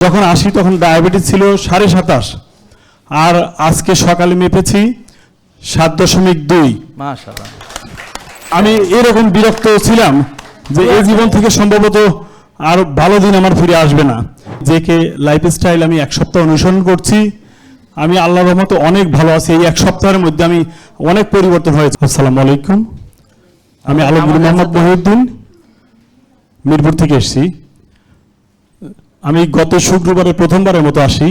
যখন আসি তখন ডায়াবেটিস ছিল সাড়ে সাতাশ। আর আজকে সকালে মেপেছি সাত দশমিক দুই। আমি এরকম বিরক্ত ছিলাম যে এই জীবন থেকে সম্ভবত আর ভালো দিন আমার ফিরে আসবে না। যে কে লাইফস্টাইল আমি এক সপ্তাহ অনুসরণ করছি। আমি আল্লাহ রহমতে অনেক ভালো আছি। এই এক সপ্তাহের মধ্যে আমি অনেক পরিবর্তন হয়েছে। আসসালামু আলাইকুম। আমি আলমগীর মোহাম্মদ মহিউদ্দিন মিরপুর থেকে এসেছি। আমি গত শুক্রবারে প্রথমবারের মতো আসি।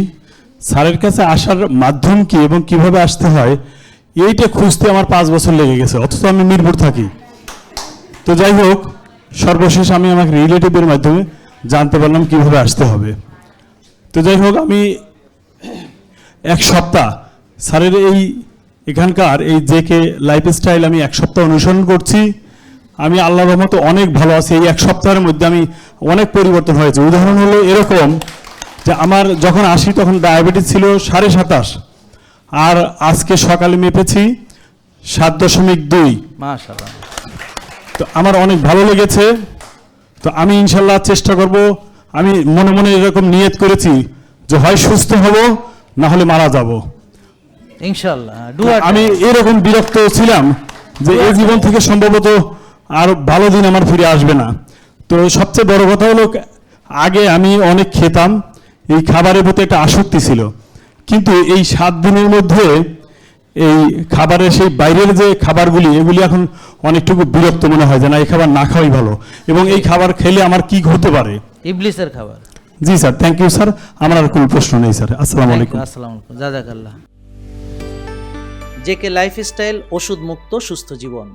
স্যারের কাছে আসার মাধ্যম কি এবং কীভাবে আসতে হয়, এইটা খুঁজতে আমার পাঁচ বছর লেগে গেছে, অথচ আমি মিরপুর থাকি। তো যাই হোক, সর্বশেষ আমি আমাকে রিলেটিভের মাধ্যমে জানতে পারলাম কীভাবে আসতে হবে। তো যাই হোক, আমি এক সপ্তাহ, স্যারের এই এখানকার এই জেকে লাইফস্টাইল আমি এক সপ্তাহ অনুসরণ করছি। আমি আল্লাহ রহমতে অনেক ভালো আছি। এই এক সপ্তাহের মধ্যে আমি অনেক পরিবর্তন হয়েছে। উদাহরণ হলো এরকম যে আমার যখন আসি তখন ডায়াবেটিস ছিল সাড়ে সাতাশ। আর আজকে সকালে মেপেছি সাত দশমিক দুই। তো আমার অনেক ভালো লেগেছে। তো আমি ইনশাল্লাহ চেষ্টা করব। আমি মনে মনে এরকম নিয়ত করেছি যে হয় সুস্থ হব না হলে মারা যাব। ইনশাল্লাহ আমি এরকম বিরক্ত ছিলাম যে এই জীবন থেকে সম্ভবত আর ভালো দিন আমার ফিরে আসবে না। তো সবচেয়ে বড় কথা হলো আগে আমি অনেক খেতাম এই খাবারের প্রতি একটা আসক্তি ছিল। কিন্তু এই সাত দিনের মধ্যে এই খাবারের সেই বাইরের যে খাবারগুলি এগুলি এখন অনেকটুকু বিরক্ত মনে হয় যে না এই খাবার না খাওয়াই ভালো। এবং এই খাবার খেলে আমার কি হতে পারে? ইবলিসের খাবার। জি স্যার থ্যাংক ইউ স্যার আমার আর কোনো প্রশ্ন নেই স্যার। আসসালামু আলাইকুম। আসসালামু আলাইকুম। জাযাকাল্লাহ জেকে লাইফস্টাইল ওষুধ মুক্ত সুস্থ জীবন।